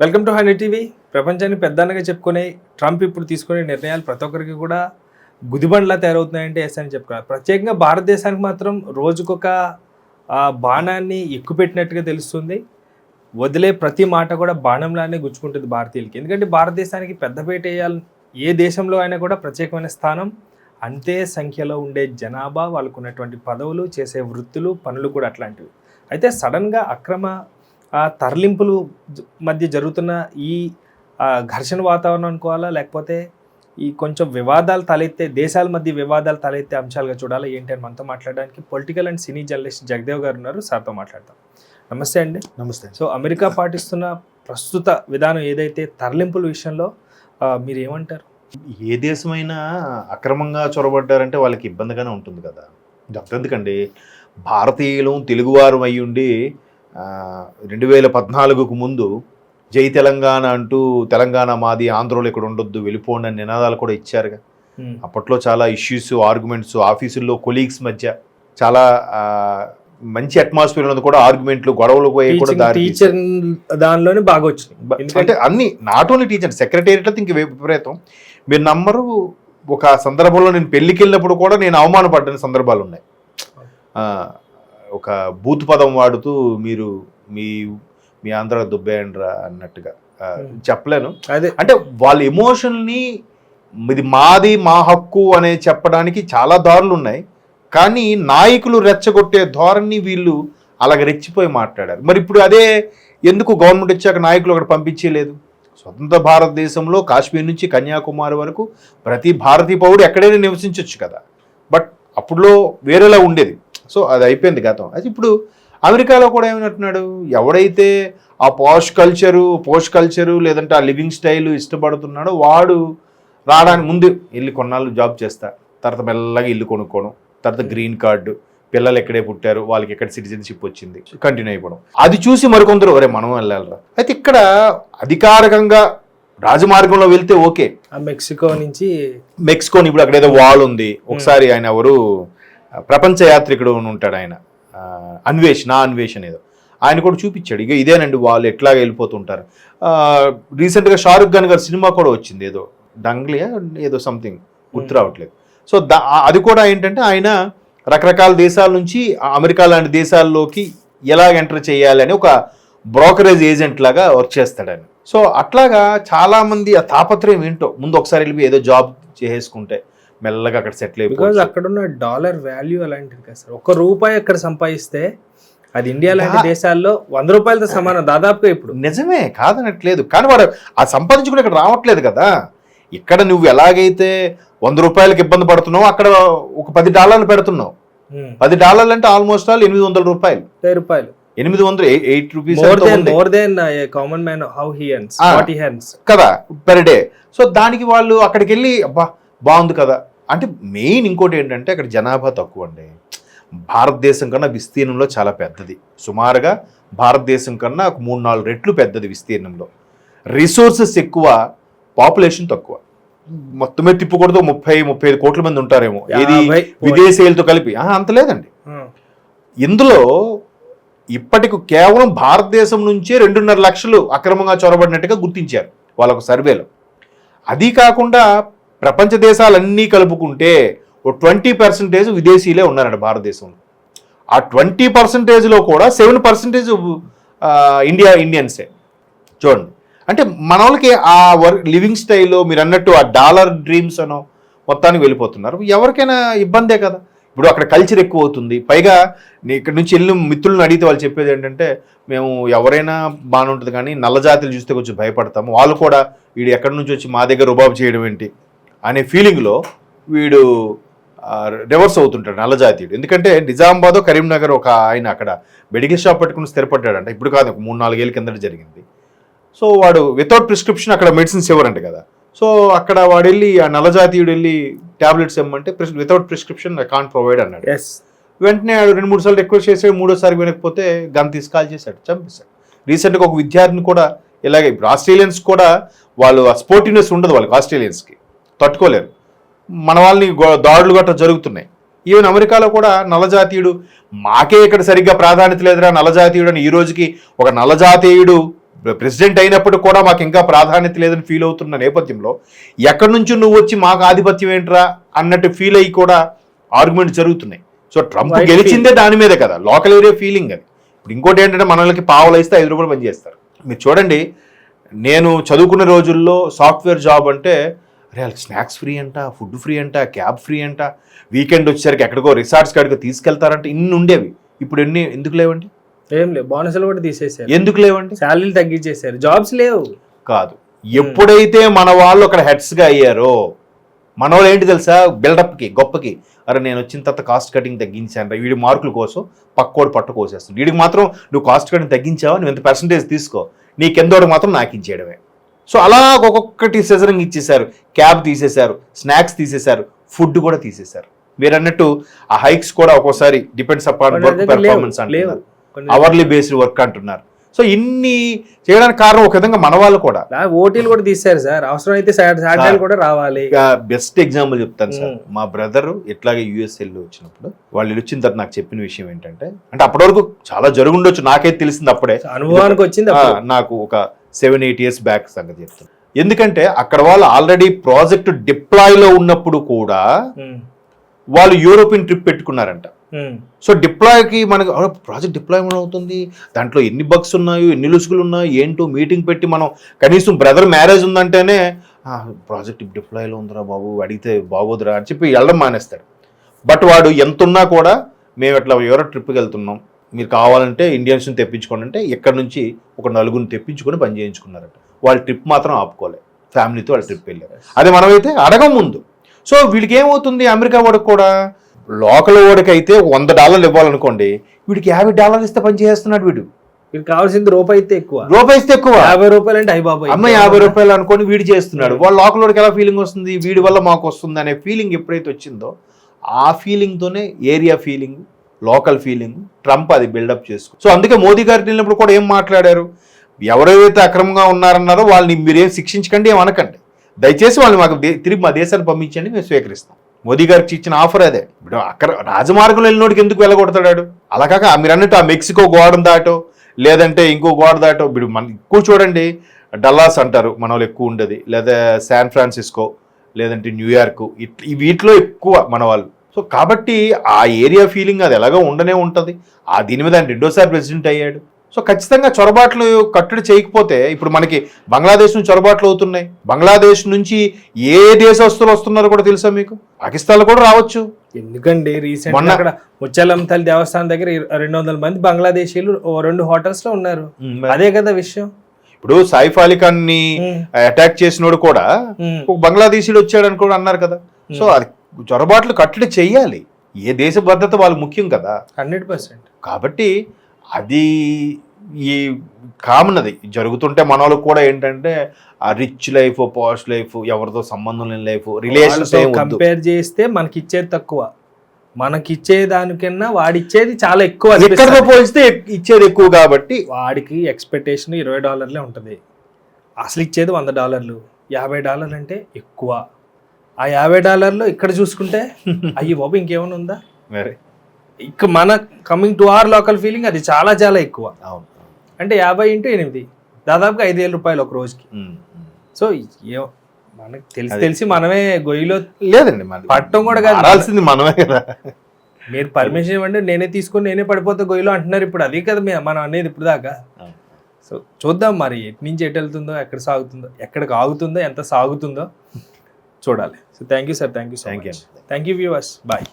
Welcome to hundred TV. ప్రపంచాన్ని పెద్దన్నగా చెప్పుకునే Trump ఇప్పుడు తీసుకునే నిర్ణయాలు ప్రతి ఒక్కరికి కూడా గుదిబండ్లా తయారవుతున్నాయంటే ఎస్ అని చెప్పుకోవాలి. ప్రత్యేకంగా భారతదేశానికి మాత్రం రోజుకొక బాణాన్ని ఎక్కుపెట్టినట్టుగా తెలుస్తుంది. వదిలే ప్రతి మాట కూడా బాణంలానే గుచ్చుకుంటుంది భారతీయులకి. ఎందుకంటే భారతదేశానికి పెద్దపేట వేయాలి ఏ దేశంలో అయినా కూడా ప్రత్యేకమైన స్థానం అంతే సంఖ్యలో ఉండే జనాభా వాళ్ళకు ఉన్నటువంటి పదవులు చేసే వృత్తులు పనులు కూడా అట్లాంటివి. అయితే సడన్గా అక్రమ తరలింపులు మధ్య జరుగుతున్న ఈ ఘర్షణ వాతావరణం అనుకోవాలా? లేకపోతే ఈ కొంచెం వివాదాలు తలెత్తే దేశాల మధ్య వివాదాలు తలెత్తే అంశాలుగా చూడాలా? ఏంటి అని మనతో మాట్లాడడానికి political and cine journalist Jagadev గారు ఉన్నారు. సార్తో మాట్లాడతాం. నమస్తే అండి. నమస్తే. సో అమెరికా పాటిస్తున్న ప్రస్తుత విధానం ఏదైతే తరలింపుల విషయంలో మీరు ఏమంటారు? ఏ దేశమైనా అక్రమంగా చొరబడ్డారంటే వాళ్ళకి ఇబ్బందిగానే ఉంటుంది కదా. అంతెందుకండి భారతీయులు తెలుగువారు అయి ఉండి రెండు వేల పద్నాలుగుకు ముందు జై తెలంగాణ అంటూ తెలంగాణ మాది ఆంధ్రలో ఇక్కడ ఉండొద్దు వెళ్ళిపోండి అని నినాదాలు కూడా ఇచ్చారుగా. అప్పట్లో చాలా ఇష్యూస్ ఆర్గ్యుమెంట్స్ ఆఫీసుల్లో కొలీగ్స్ మధ్య చాలా మంచి అట్మాస్ఫియర్ ఉన్నది కూడా ఆర్గ్యుమెంట్లు గొడవలు పోయి కూడా టీచర్ దానిలోనే బాగా వచ్చింది. అంటే అన్ని నాట్ ఓన్లీ టీచర్ సెక్రటేరియట్లో ఇంక విపరీతం. మీరు నమ్మరు ఒక సందర్భంలో నేను పెళ్ళికి వెళ్ళినప్పుడు కూడా నేను అవమానపడ్డ సందర్భాలు ఉన్నాయి. ఒక బూత్ పదం వాడుతూ మీరు మీ మీ ఆంధ్ర దుబ్బేయండ్రా అన్నట్టుగా. Hmm. చెప్పలేను. అదే. అంటే వాళ్ళ ఎమోషన్ని ఇది మాది మా హక్కు అనే చెప్పడానికి చాలా దారులు ఉన్నాయి. కానీ నాయకులు రెచ్చగొట్టే ధోరణి వీళ్ళు అలాగ రెచ్చిపోయి మాట్లాడారు. మరి ఇప్పుడు అదే ఎందుకు గవర్నమెంట్ వచ్చాక నాయకులు అక్కడ పంపించలేదు స్వతంత్ర భారతదేశంలో కాశ్మీర్ నుంచి కన్యాకుమారి వరకు ప్రతి భారతీయ పౌరుడు ఎక్కడైనా నివసించవచ్చు కదా. బట్ అప్పుడులో వేరేలా ఉండేది. సో అది అయిపోయింది గతం. అది ఇప్పుడు అమెరికాలో కూడా ఏమంటున్నాడు ఎవడైతే ఆ పాష్ కల్చరు పోష్ కల్చరు లేదంటే ఆ లివింగ్ స్టైల్ ఇష్టపడుతున్నాడో వాడు రావడానికి ముందు వెళ్ళి కొన్నాళ్ళు జాబ్ చేస్తా. తర్వాత మెల్లగా ఇల్లు కొనుక్కోవడం తర్వాత గ్రీన్ కార్డు పిల్లలు ఎక్కడే పుట్టారు వాళ్ళకి ఎక్కడ సిటిజన్షిప్ వచ్చింది కంటిన్యూ అయిపోవడం. అది చూసి మరికొందరు ఒరే మనం వెళ్ళాలరా. అయితే ఇక్కడ అధికారికంగా రాజమార్గంలో వెళ్తే ఓకే. ఆ మెక్సికో నుంచి మెక్సికోని ఇప్పుడు అక్కడ ఏదో వాల్ ఉంది. ఒకసారి ఆయన ఎవరు? ప్రపంచ యాత్రికుడు ఉంటాడు ఆయన. అన్వేష్ నా అన్వేష్ ఏదో ఆయన కూడా చూపించాడు. ఇక ఇదేనండి వాళ్ళు ఎట్లాగ వెళ్ళిపోతుంటారు. రీసెంట్గా షారుఖ్ ఖాన్ గారి సినిమా కూడా వచ్చింది. ఏదో డంగ్లియా ఏదో సంథింగ్ గుర్తు రావట్లేదు. సో అది కూడా ఏంటంటే ఆయన రకరకాల దేశాల నుంచి అమెరికా లాంటి దేశాల్లోకి ఎలా ఎంటర్ చేయాలి అని ఒక బ్రోకరేజ్ ఏజెంట్ లాగా వర్క్ చేస్తాడు ఆయన. సో అట్లాగా చాలా మంది ఆ తాపత్రయం ఏంటో ముందు ఒకసారి వెళ్ళి ఏదో జాబ్ చేసుకుంటే మెల్లగా అక్కడ సెటిల్ అయిపోయి అక్కడ ఉన్న డాలర్ వాల్యూ అలాంటిది కదా సార్. ఒక రూపాయి అక్కడ సంపాదిస్తే అది ఇండియా లాంటి దేశాల్లో వంద రూపాయలతో సమానం దాదాపుగా ఇప్పుడు. నిజమే కాదనట్లేదు. కానీ వాడు ఆ సంపాదించుకుని ఇక్కడ రావట్లేదు కదా. ఇక్కడ నువ్వు ఎలాగైతే వంద రూపాయలకి ఇబ్బంది పడుతున్నావు అక్కడ ఒక పది డాలర్లు పెడుతున్నావు. ఉమ్, పది డాలర్లు అంటే ఆల్మోస్ట్ ఆల్ ఎనిమిది వందల రూపాయలు. రూపాయలు. ఎనిమిది వందలు eight rupees more than common man how he he కదా పర్ డే సో దానికి వాళ్ళు అక్కడికి వెళ్ళి అబ్బా బాగుంది కదా. అంటే మెయిన్ ఇంకోటి ఏంటంటే అక్కడ జనాభా తక్కువ అండి భారతదేశం కన్నా విస్తీర్ణంలో చాలా పెద్దది. సుమారుగా భారతదేశం కన్నా ఒక మూడు నాలుగు రెట్లు పెద్దది విస్తీర్ణంలో. రిసోర్సెస్ ఎక్కువ పాపులేషన్ తక్కువ. మొత్తమే తిప్పకూడదు ముప్పై ముప్పై ఐదు కోట్ల మంది ఉంటారేమో. ఏది. విదేశీయులతో కలిపి. అంత లేదండి. ఇందులో ఇప్పటికి కేవలం భారతదేశం నుంచే రెండున్నర లక్షలు అక్రమంగా చొరబడినట్టుగా గుర్తించారు వాళ్ళొక సర్వేలో. అది కాకుండా ప్రపంచ దేశాలన్నీ కలుపుకుంటే ఓ ట్వంటీ పర్సెంటేజ్ విదేశీయులే ఉన్నారంట భారతదేశంలో. ఆ ట్వంటీ పర్సెంటేజ్లో కూడా సెవెన్ పర్సెంటేజ్ ఇండియా ఇండియన్సే. చూడండి. అంటే మన వాళ్ళకి ఆ వర్క్ లివింగ్ స్టైల్లో మీరు అన్నట్టు ఆ డాలర్ డ్రీమ్స్ అనో మొత్తానికి వెళ్ళిపోతున్నారు. ఎవరికైనా ఇబ్బందే కదా. ఇప్పుడు అక్కడ కల్చర్ ఎక్కువ అవుతుంది. పైగా ఇక్కడ నుంచి వెళ్ళిన మిత్రులను అడిగితే వాళ్ళు చెప్పేది ఏంటంటే మేము ఎవరైనా బాగానే ఉంటుంది కానీ నల్ల జాతులు చూస్తే కొంచెం భయపడతాము. వాళ్ళు కూడా వీడు ఎక్కడి నుంచి వచ్చి మా దగ్గర రుబాబు చేయడం ఏంటి? అనే ఫీలింగ్లో వీడు రివర్స్ అవుతుంటాడు నల్ల జాతీయుడు ఎందుకంటే నిజామాబాద్ కరీంనగర్ ఒక ఆయన అక్కడ మెడికల్ షాప్ పెట్టుకుని స్థిరపడ్డాడంట. ఇప్పుడు కాదు ఒక మూడు నాలుగేళ్ళ కిందట జరిగింది. సో వాడు వితౌట్ ప్రిస్క్రిప్షన్ అక్కడ మెడిసిన్స్ ఇవ్వరంట కదా. సో అక్కడ వాడు వెళ్ళి ఆ నల్లజాతీయుడు వెళ్ళి టాబ్లెట్స్ ఇవ్వమంటే వితౌట్ ప్రిస్క్రిప్షన్ కాన్ ప్రొవైడ్ అన్నాడు. ఎస్ వెంటనే ఆడు రెండు మూడు సార్లు రిక్వెస్ట్ చేసాడు మూడోసారి వినకపోతే గన్ తీసి కాల్ చేశాడు. చంపేశాడు. రీసెంట్గా ఒక విద్యార్థిని కూడా ఇలాగే ఇప్పుడు ఆస్ట్రేలియన్స్ కూడా వాళ్ళు ఆ స్పోర్టివ్నెస్ ఉండదు వాళ్ళకి ఆస్ట్రేలియన్స్కి. తట్టుకోలేరు. మన వాళ్ళని దాడులు గట్రా జరుగుతున్నాయి. ఈవెన్ అమెరికాలో కూడా నల్లజాతీయుడు మాకే ఇక్కడ సరిగ్గా ప్రాధాన్యత లేదురా నల్లజాతీయుడు అని ఈ రోజుకి ఒక నల్లజాతీయుడు ప్రెసిడెంట్ అయినప్పుడు కూడా మాకు ఇంకా ప్రాధాన్యత లేదని ఫీల్ అవుతున్న నేపథ్యంలో ఎక్కడి నుంచి నువ్వు వచ్చి మాకు ఆధిపత్యం ఏంట్రా అన్నట్టు ఫీల్ అయ్యి కూడా ఆర్గ్యుమెంట్ జరుగుతున్నాయి. సో ట్రంప్ గెలిచిందే దాని మీదే కదా. లోకల్ ఏరియా ఫీలింగ్ అది. ఇప్పుడు ఇంకోటి ఏంటంటే మనలకి పావులు ఇస్తే ఐదు రూపాయలు పనిచేస్తారు మీరు చూడండి నేను చదువుకునే రోజుల్లో సాఫ్ట్వేర్ జాబ్ అంటే అరే వాళ్ళకి స్నాక్స్ ఫ్రీ అంట ఫుడ్ ఫ్రీ అంట క్యాబ్ ఫ్రీ అంట. వీకెండ్ వచ్చేసరికి ఎక్కడికో రిసార్ట్స్ కాడికో తీసుకెళ్తారంట. ఇన్ని ఉండేవి. ఇప్పుడు ఎన్ని ఎందుకు లేవండి? ఏం లేవు. బోనస్లు కూడా తీసేసారు ఎందుకు లేవండి? శాలరీలు తగ్గించేసారు జాబ్స్ లేవు. కాదు. ఎప్పుడైతే మన వాళ్ళు అక్కడ హెడ్స్గా అయ్యారో మన వాళ్ళు ఏంటి తెలుసా? బిల్డప్కి గొప్పకి. అరే నేను వచ్చిన తర్వాత కాస్ట్ కటింగ్ తగ్గించాను వీడి మార్కుల కోసం పక్కోడు పట్టు కోసేస్తుంది వీడికి మాత్రం నువ్వు కాస్ట్ కటింగ్ తగ్గించావా? నువ్వు ఎంత పర్సంటేజ్ తీసుకో. నీ కిందోడు మాత్రం నాకు ఇచ్చేయడమే సో అలా ఒక్కొక్కటి సెజరింగ్ ఇచ్చేసారు క్యాబ్ తీసేశారు. స్నాక్స్ తీసేశారు. ఫుడ్ కూడా తీసేశారు. మీరు అన్నట్టు ఆ హైక్స్ కూడా ఒక్కోసారి డిపెండ్స్ అపాన్ వర్క్ పెర్ఫార్మెన్స్ అంటున్నారు. అవర్లీ బేస్డ్ వర్క్ అంటున్నారు. సో ఇన్ని చేయడానికి కారణం ఒక విధంగా మన వాళ్ళు కూడా. ఓటీలు కూడా తీశారు సార్. అవసరం అయితే సాటర్డే కూడా రావాలి. బెస్ట్ ఎగ్జాంపుల్ చెప్తాను సార్. మా బ్రదర్ ఇట్లాగే యుఎస్ వెళ్ళి వచ్చినప్పుడు వాళ్ళు వచ్చిన తర్వాత నాకు చెప్పిన విషయం ఏంటంటే అంటే అప్పటి వరకు చాలా జరుగుండొచ్చు. నాకైతే తెలిసింది అప్పుడే. అనుభవానికి వచ్చింది. నాకు ఒక సెవెన్ ఎయిట్ ఇయర్స్ బ్యాక్ సంగతి చెప్తాను ఎందుకంటే అక్కడ వాళ్ళు ఆల్రెడీ ప్రాజెక్ట్ డిప్లాయ్లో ఉన్నప్పుడు కూడా వాళ్ళు యూరోపియన్ ట్రిప్ పెట్టుకున్నారంట. సో డిప్లాయ్కి మనకు ప్రాజెక్ట్ డిప్లాయ్మెంట్ అవుతుంది? దాంట్లో ఎన్ని బగ్స్ ఉన్నాయో? ఎన్ని లుసుగులు ఉన్నాయో? ఏంటో మీటింగ్ పెట్టి మనం కనీసం బ్రదర్ మ్యారేజ్ ఉందంటేనే ప్రాజెక్ట్ డిప్లాయ్లో ఉందిరా బాబు అడిగితే బాగోదురా అని చెప్పి వెళ్ళడం మానేస్తాడు. బట్ వాడు ఎంత ఉన్నా కూడా మేము ఇట్లా యూరోప్ ట్రిప్కి వెళ్తున్నాం. మీరు కావాలంటే ఇండియన్స్ని తెప్పించుకోండి అంటే ఇక్కడ నుంచి ఒక నలుగురిని తెప్పించుకొని పని చేయించుకున్నారట. వాళ్ళ ట్రిప్ మాత్రం ఆపుకోలే. ఫ్యామిలీతో వాళ్ళ ట్రిప్ వెళ్ళారు. అదే మనమైతే అడగం ముందు. సో వీడికి ఏమవుతుంది అమెరికా వాడికి కూడా? లోకల్ వాడికి అయితే వంద డాలర్లు ఇవ్వాలనుకోండి వీడికి యాభై డాలర్లు ఇస్తే పని చేస్తున్నాడు వీడు. వీరికి కావాల్సింది రూపాయి అయితే ఎక్కువ. రూపాయి ఇస్తే ఎక్కువ. యాభై రూపాయలు అంటే అయ్యి బాబాయ్ అమ్మ యాభై రూపాయలు అనుకొని వీడు చేస్తున్నాడు. వాళ్ళ లోకల్ వాడికి ఎలా ఫీలింగ్ వస్తుంది? వీడి వల్ల మాకు వస్తుంది అనే ఫీలింగ్ ఎప్పుడైతే వచ్చిందో ఆ ఫీలింగ్తోనే area feeling local feeling Trump అది బిల్డప్ చేసుకో. సో అందుకే మోదీ గారికి వెళ్ళినప్పుడు కూడా ఏం మాట్లాడారు? ఎవరైతే అక్రమంగా ఉన్నారన్నారో వాళ్ళని మీరేం శిక్షించకండి ఏం అనకండి. దయచేసి వాళ్ళని మాకు దే- తిరిగి మా దేశాన్ని పంపించండి మేము స్వీకరిస్తాం. మోదీ గారికి ఇచ్చిన ఆఫర్ అదే. ఇప్పుడు అక్కడ రాజమార్గంలో వెళ్ళినోడికి ఎందుకు వెళ్ళగొడతాడు అలా కాక మీరు అన్నట్టు ఆ మెక్సికో గోడను దాటో లేదంటే ఇంకో గోడ దాటో ఇప్పుడు మన ఎక్కువ చూడండి డల్లాస్ అంటారు మన వాళ్ళు ఎక్కువ ఉండేది. లేదా శాన్ ఫ్రాన్సిస్కో లేదంటే న్యూయార్క్ ఇట్ వీటిలో ఎక్కువ మన వాళ్ళు. సో కాబట్టి ఆ ఏరియా ఫీలింగ్ అది ఎలాగో ఉండనే ఉంటుంది. ఆ దీని మీద ఆయన రెండోసారి ప్రెసిడెంట్ అయ్యాడు. సో ఖచ్చితంగా చొరబాట్లు కట్టడి చేయకపోతే ఇప్పుడు మనకి బంగ్లాదేశ్ నుంచి చొరబాట్లు అవుతున్నాయి. బంగ్లాదేశ్ నుంచి ఏ దేశస్తులు వస్తున్నారో కూడా తెలుసా మీకు? పాకిస్తాన్లో కూడా రావచ్చు. ఎందుకండి? రీసెంట్ మొన్న- అక్కడ ముచ్చలం తల్లి దేవస్థానం దగ్గర రెండు వందల మంది బంగ్లాదేశీలు రెండు హోటల్స్లో ఉన్నారు. అదే కదా విషయం. ఇప్పుడు సైఫ్ అలీ ఖాన్ని అటాక్ చేసినోడు కూడా ఒక బంగ్లాదేశీలు వచ్చాడని కూడా అన్నారు కదా. సో అది చొరబాట్లు కట్టడి చెయ్యాలి ఏ దేశ భద్రత వాళ్ళు ముఖ్యం కదా. Hundred percent. కాబట్టి అది ఈ కామన్ అది జరుగుతుంటే మన వాళ్ళకి కూడా ఏంటంటే ఆ రిచ్ లైఫ్ పాష్ లైఫ్ ఎవరితో సంబంధం లేని లైఫ్ రిలేషన్స్ కంపేర్ చేస్తే మనకి ఇచ్చేది తక్కువ. మనకి ఇచ్చే దానికన్నా వాడిచ్చేది చాలా ఎక్కువ ఎక్కడితో. పోలిస్తే ఇచ్చేది ఎక్కువ కాబట్టి. వాడికి ఎక్స్పెక్టేషన్ ఇరవై డాలర్లే ఉంటుంది. అసలు ఇచ్చేది వంద డాలర్లు. యాభై డాలర్లు అంటే ఎక్కువ. ఆ యాభై డాలర్లు ఇక్కడ చూసుకుంటే అయ్యి బాబు ఇంకేమైనా ఉందా ఇక మన coming to or local feeling అది చాలా చాలా ఎక్కువ అవును అంటే యాభై ఇంటూ ఎనిమిది దాదాపుగా ఐదు వేల రూపాయలు ఒక రోజుకి. సో ఏ- మనకి తెలిసి. తెలిసి మనమే గొయ్యిలో లేదండి పట్టం కూడా కాదు. మనమే కదా మీరు పర్మిషన్ ఇవ్వండి నేనే తీసుకొని నేనే పడిపోతే గొయ్యిలో అంటున్నారు ఇప్పుడు అదే కదా మనం అనేది ఇప్పుడు దాకా. సో చూద్దాం మరి ఎటు నుంచి ఎటు వెళ్తుందో ఎక్కడ సాగుతుందో ఎక్కడికి ఆగుతుందో ఎంత సాగుతుందో చూడాలి. So thank you sir thank you Thank you. Thank you viewers bye